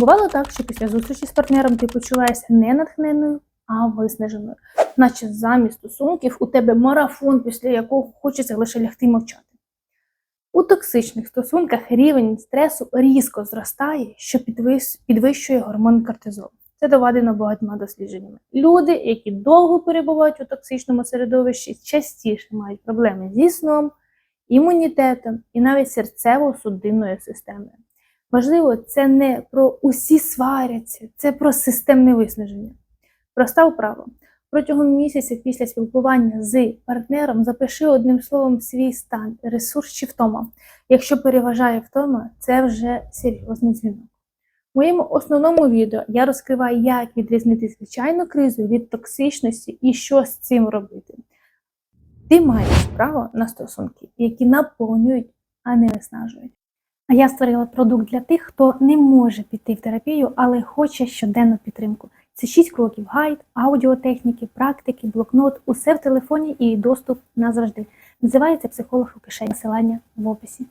Бувало так, що після зустрічі з партнером ти почуваєшся не натхненою, а виснаженою. Наче замість стосунків у тебе марафон, після якого хочеться лише лягти мовчати. У токсичних стосунках рівень стресу різко зростає, що підвищує гормон кортизол. Це доведено багатьма дослідженнями. Люди, які довго перебувають у токсичному середовищі, частіше мають проблеми зі сном, імунітетом і навіть серцево-судинною системою. Важливо, це не про усі сваряться, це про системне виснаження. Проста вправа. Протягом місяця після спілкування з партнером запиши одним словом свій стан, ресурс чи втома. Якщо переважає втома, це вже серйозний дзвінок. В моєму основному відео я розкриваю, як відрізнити звичайну кризу від токсичності і що з цим робити. Ти маєш право на стосунки, які наповнюють, а не виснажують. Я створила продукт для тих, хто не може піти в терапію, але хоче щоденну підтримку. Це 6 кроків гайд, аудіотехніки, практики, блокнот, усе в телефоні і доступ назавжди. Називається психолог у кишені. Посилання в описі.